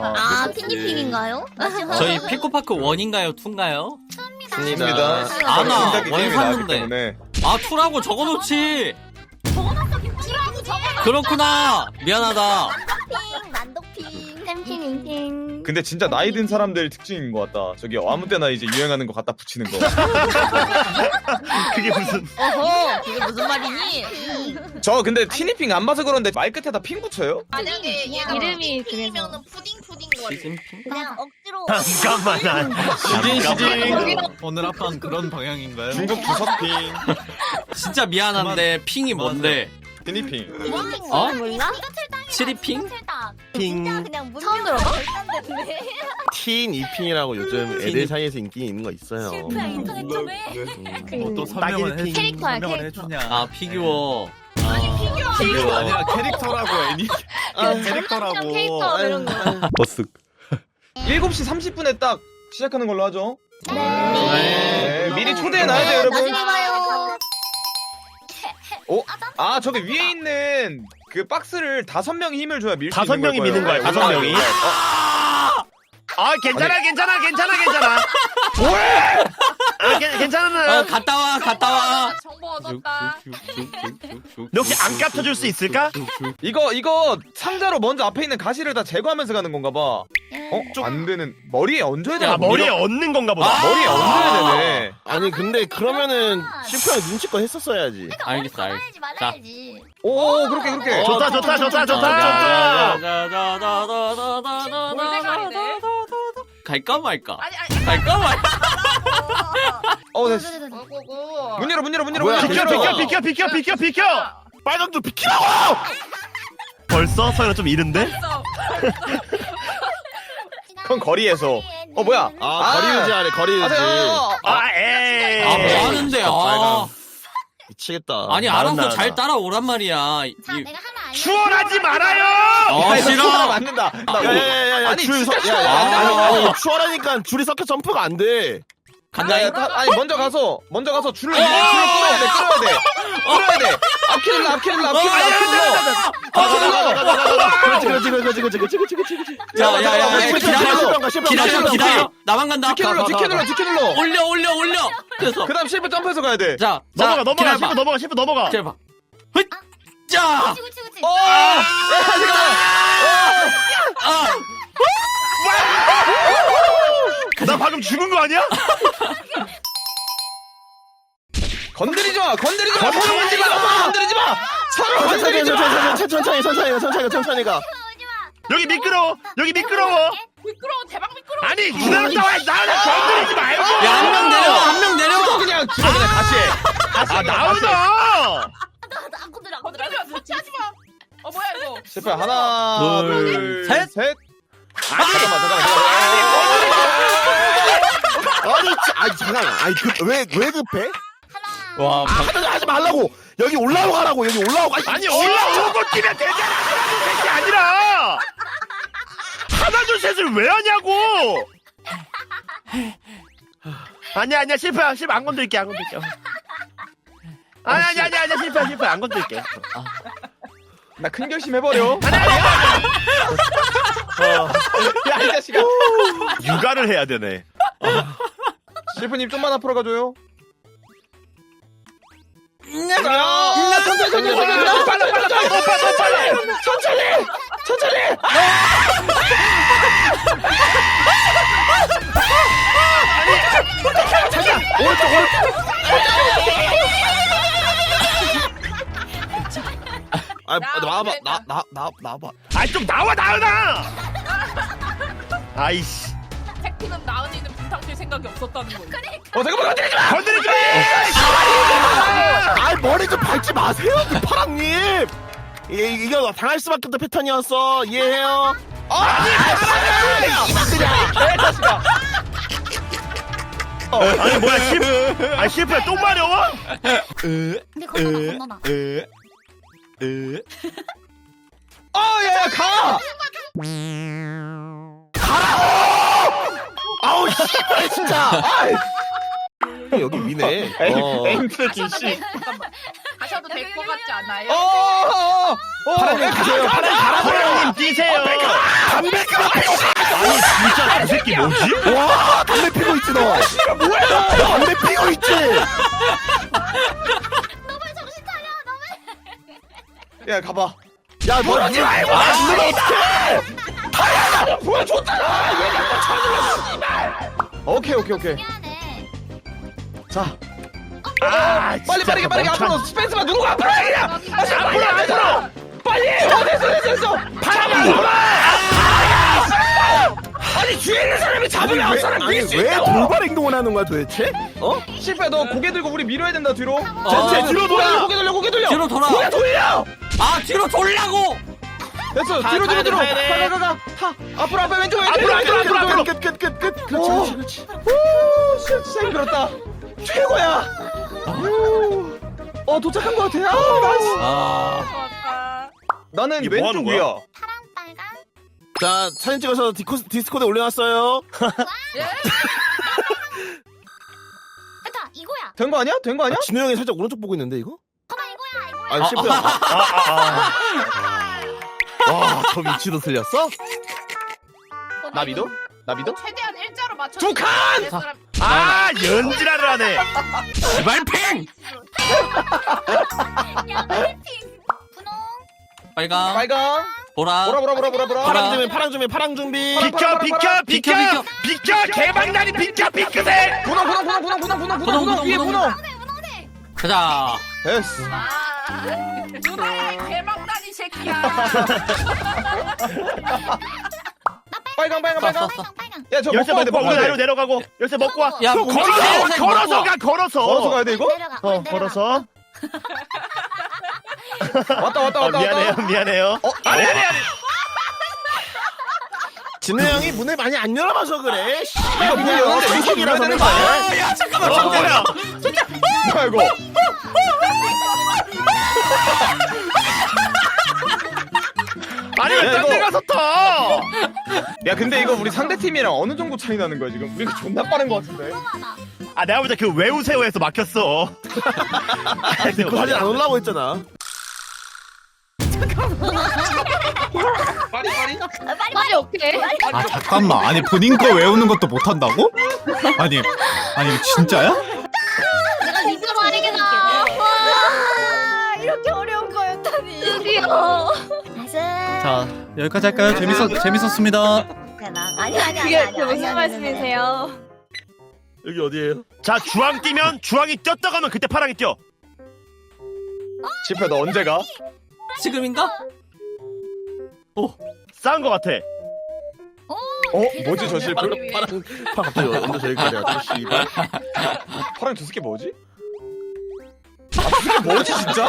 어, 아, 그치. 피니핑인가요? 저희 피코파크 원인가요, 투인가요? 입니다. 아나, 신작이 원 게임이 나왔기 샀는데. 때문에. 아 투라고 적어놓지. 그렇구나. 미안하다. 핑, 난도핑, 템핑, 잉핑. 근데 진짜 나이 든 사람들 특징인 것 같다. 저기 아무 때나 이제 유행하는 거 갖다 붙이는 거. 그게 무슨 어허, 그게 무슨 말이니? 저 근데 티니핑 안 봐서 그런데 말 끝에다 핑 붙여요? 만약에 얘가 이름이 푸딩이면은 푸딩 푸딩 거리. 시즌핑? 그냥 억지로. 잠깐만 시즌 시즌. 오늘 합방 그런 방향인가요? 중국 주석핑, 진짜 미안한데 핑이 뭔데? 티니핑. 어? 몰라? 치리핑? 핑 그냥 처음 들어봐? 틴 이핑이라고 요즘 애들 사이에서 인기 있는 거 있어요. 인터넷 좀 해. 뭐또 설명을 해 캐릭터야, 설명을 캐릭터. 해주냐? 아 피규어. 아, 피규어 아니라 캐릭터라고 애니. 캐릭터라고. 캐릭터 이런 거. 버스. 7시 30분에 딱 시작하는 걸로 하죠. 네. 네, 미리 초대해 놔야죠, 여러분. 나중에 봐요. 어? 아, 저기 위에 있는 그 박스를 다섯 명이 힘을 줘야 밀수 다섯 있는 명이 걸 미는 거야, 네, 다섯. 명이. 어, 아! 괜찮아 괜찮아 괜찮아 괜찮아. 뭐해 아 괜- 어, 갔다 와, 갔다 와. 정보 얻었다. 너 혹시 안 깝쳐줄 수 있을까? 이거 이거 상자로 먼저 앞에 있는 가시를 다 제거하면서 가는 건가 봐. 어? 안 되는 머리에 얹어야 되나? 아 머리에 얹는 건가 보다 아! 머리에 얹어야 되네. 아니 근데 그러면은 실패랑 눈치껏 했었어야지. 알겠어, 알겠어. 말아야지, 말아야지. 오, 그렇게 그렇게. 좋다 좋다 좋다 좋다 갈까 말까? 아니 아니. 갈까 말까? 어, 됐어. 어고고. 문 열어, 문 열어, 문 열어, 비켜. 비켜 비켜 비켜 비켜 비켜 빨간 줄 비키라고 벌써 서연아 좀 이른데? 그건 거리에서. 어, 뭐야? 아, 거리 유지 하래 거리 유지. 하세요. 아 에이 아, 뭐 하는데, 아. 미치겠다. 아니, 알아서 나는 잘 나. 따라오란 말이야. 하나. 추월하지 말아요 어, 야, 이거 싫어. 사람 맞는다. 나 이거- 야야 야 야 아니, 줄 서, 야, 야, 아. 아니 추월하니까 줄이 섞여 점프가 안 돼. 간다. 야, 야, 다- 아니 먼저 가서 먼저 가서 줄을 줄을 끌어야 돼, 끌어야 돼, 끌어야 돼. 앞키를 눌러. 앞키를 눌러. 그렇지 그렇지 그렇지 그렇지 그렇지 그렇지 그렇지. 야, 야, 야, 야, 실패, 기다려. 실패, 실패, 기다려, 실패, 기다려. 나만 간다. 디키 눌러, 디키 눌러, 디키 눌러. 올려, 올려, 올려. 그래서. 그다음 실패 점프해서 가야 돼. 자, 넘어가 자, 넘어가. 셰프 넘어가 셰프 넘어가 기다려봐. 헛! 자! 어, 잠깐만. 아! 나 방금 죽은 거 아니야? 건드리지 마, 건드리지 마, 서로 건드리지 마, 서로 건드리지 마, 서로 건드리지 마. 천천히 천천히 천천히 가 천천히 가 천천히 가. 여기 미끄러워 여기 미끄러워 미끄러워 대박 미끄러워. 아니 기다렸다 와 나를 건드리지 말고 야, 한 명 내려와, 한명 내려와! 그냥 죽어 그냥 다시 해. 다시 아 해, 그냥 다시 해. 나오나 안 건드려, 안 건드려. 건드려 터치 하지 마. 어 뭐야 이거? 실패 하나, 둘, 둘, 셋. 셋. 아, 잠깐만, 잠깐만. 아니 지- 아니 잠깐. 아니 그왜왜 급해? 하나. 와, 아 하지 하지 말라고. 여기 올라오고 가라고. 여기 올라오고. 아니, 아니 올라오고 뛰면 되잖아. 하나 둘셋이 아니라. 하나 둘셋을 왜 하냐고. 아니야 아니야. 실패야 실패. 안 건들게. 안 건들게. 아니 아니 아니 아니 실패 실패. 안 건들게. 나 큰 결심 해버려. 어, 야, 이 자식아. 육아를 해야 되네 실프님 좀만 앞으로 가줘요. 네. 자, 천천히, 천천히, 천천히, 빨라, 빨라, 빨라, 더 빨라, 더 빨라. 천천히, 천천히. 아 나와봐 나 나 나 나와봐. 아이 좀 나와 나와나 아이씨 택피는 나은이는 부탁할 생각이 없었다는 거예요. 어, 잠깐만, 건드리지 마. 건드리지 마아 머리 좀 밟지 마세요 그 파랑님. 이게 이게 당할 수밖에 없는 패턴이었어 이해해요? 아니, 개자식아. 아니 뭐야 실패 아 실패 똥 마려워 근데 건너나, 건너나. 어, 야, 야, 가. 아우 씨발 진짜. 아이. 여기 위네. 어. 앵스 기씨. 가셔도 될 것 같지 어, 않아요? 어, 어, 어. 파랑님 가세요. 파랑님 가라고요. 뛰세요 담배 그만 피우고 가. 뭐지? 와 담배 피고 있지 너. 뭐야? 담배 피고 있지. 너왜 정신 차려 너왜 야 가봐 야너 하지 말고 안 누르면 어떡해? 다야 보여줬잖아. 왜 자꾸 쳐들어 씨발. 오케이 오케이 오케이 미안해 자 아, 빨리 진짜 빠르게 빠르게 앞으로 스페이스만 누르고 앞으로 해 그냥 다시 앞으로 앞으로 빨리 어 됐어 됐어 됐어 바람아 돌아. 아니 뒤에 있는 사람이 잡으면 그 사람 밀수 왜 돌발 행동을 하는 거야 도대체? 어? 실패 너 고개 들고 우리 밀어야 된다 뒤로 어, 쟤 뒤로 돌아. 고개 돌려 고개 돌려 뒤로 돌아. 고개 돌려. 아 뒤로 돌라고. 됐어 가, 뒤로 가야 뒤로 돼, 뒤로 가야 돼. 가가가 타 앞으로 앞에 왼쪽 왼쪽 앞으로 왼쪽, 앞으로 왼쪽, 앞으로 왼쪽. 끝끝끝끝 그렇지 오. 그렇지 그렇지. 오 진짜 힘들었다 최고야 오. 어 도착한 것 같아 아 나이스 아 좋았다. 나는 이게 뭐 하는 왼쪽 거야? 위야 파랑 빨강 자 사진 찍어서 디코, 디스코드에 올려놨어요. 됐다 이거야 된 거 아니야? 된 거 아니야? 아, 진우 형이 살짝 오른쪽 보고 있는데 이거? 봐봐 이거야 이거야 아 실패야. 아, 아, 와 저 위치도 틀렸어? 나 믿어? 나 믿어? 최대한 일자로 맞춰. 두 칸! 아. 아, 연지라를 하네. 야 빨핑 분홍 빨강. 빨강 보라. 보라 보라 보라 보라 보라 파랑 준비 파랑 준비 파랑 준비. 파랑, 비켜, 비켜, 비켜, 비켜, 비켜, 개방다리 비켜, 비켜세. 분홍 분홍 분홍 분홍 분홍 분홍 분홍 분홍, 분홍 위에 분홍, 분홍 가자. 됐어 아, 누나의 개망다니 새끼야. 빨강 빨강 빨강 빨강 빨강 야저 열쇠 먹고 돼 우리 내려 내려가고 열쇠 먹고 와. 야, 너뭐 걸어서, 와. 가, 걸어서. 걸어서 가야 돼 이거? 내려가 어, 내려가. 걸어서. 왔다 왔다 아, 왔다 미안해요, 왔다 미안해요. 어? 아니 아니 아니 진우 형이 문을 많이 안 열어봐서 그래. 씨. 이거 문 위치 눌러야 위치라서 되는 거 그래. 아니야? 야 잠깐만 어, 잠깐만. 뭐야? 뭐야 이거 아니, 야, 왜딴데 이거- 가서 터? 야 근데 이거 우리 상대 팀이랑 어느 정도 차이 나는 거야 지금? 우리가 존나 빠른 거 같은데 아, 내가 볼때그 외우세요에서 막혔어. 그 사진 안 올라오고 있잖아. 빠리 빠리? 빨리 오케이 아 잠깐만 아니 본인 거 외우는 것도 못한다고? 아니 아니 진짜야? 자 여기까지 할까요? 재밌었 재밌었습니다. 아니 아니 아니 아니 무슨 말씀이세요 여기 어디예요? 자, 주황 뛰면 주황이 뛰었다 가면 그때 파랑이 뛰어. 지표 너 언제 가? 지금인가? 싸운 거 같아. 오 어? 뭐지 저 실패? 네. 파랑 파 갑자기 언제 저기까지 왔지? 파랑 저 새끼 뭐지? 새끼 뭐지 진짜?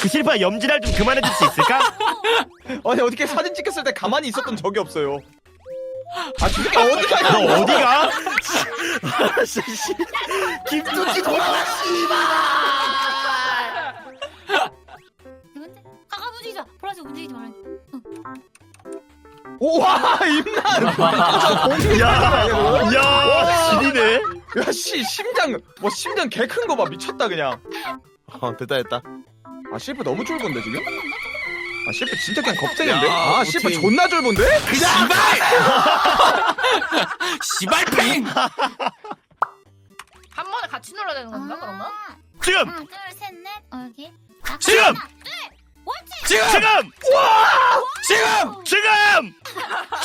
그 실패 염지랄 좀 그만해줄 수 있을까? 아니 어떻게 사진 찍혔을 때 가만히 있었던 적이 없어요 아저 새끼 어디 가냐 너 어디가? 씨, 씨. 김두지 돌아와 씨발. 이건데 가가 움직이자 보라색 움직이지 말아 우와 임난 야, 야, 지리네. 야씨 심장 뭐 심장 개 큰 거 봐. 미쳤다 그냥. 어 됐다 됐다. 아 실프 너무 쫄본데 지금? 아 실프 진짜 그냥 겁쟁인데? 야, 아 오팅. 존나 쫄본데? 시발팽. 한 번에 같이 눌러야 되는 건가 그러면? 지금, 하나 둘셋넷. 어, 여기 지금! 하나, 둘 옳지! 지금! 지금, 지금!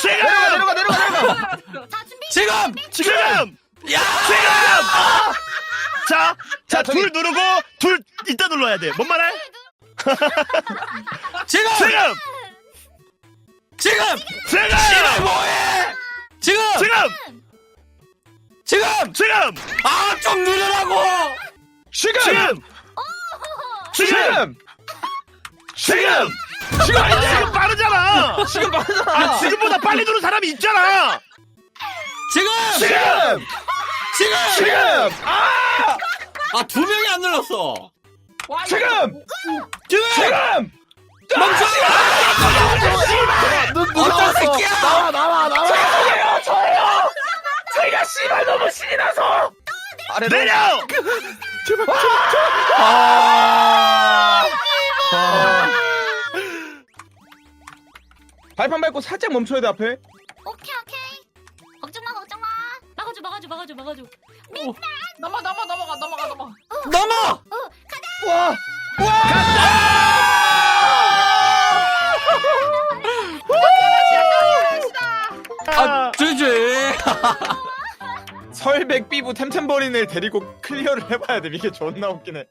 지금, 내려가 지금, 내려가 내려가 내려가! 자 준비! 지금! 지금, 야 지금. 자, 자, 둘 누르고 둘 이따 눌러야 돼. 뭔 말해? 지금 지금, 지금 지금, 뭐해? 지금 지금, 지금 지금, 아 좀 누르라고. 지금! 지금, 지금, 지금! 지금. 지금 아니 지금 빠르잖아. 지금 맞아 아 지금보다 빨리 누른 사람이 있잖아. 지금 지금! 지금 지금! 아두 명이 안 눌렀어. 와, 지금! 지금 지금! 멈춰. 너 어떤 새끼야? 나와 나와 나와. 제가 씨발 너무 신이 나서! 아래로 내려. 아! 발판 밟고 살짝 멈춰야 돼 앞에 오케이 막아줘 막아줘. 막아줘. 넘어 넘어 넘어가 넘어가. 넘어. 넘어 와아 제제 설백 삐부 템템버린을 데리고 클리어를 해봐야 돼. 이게 존나 웃기네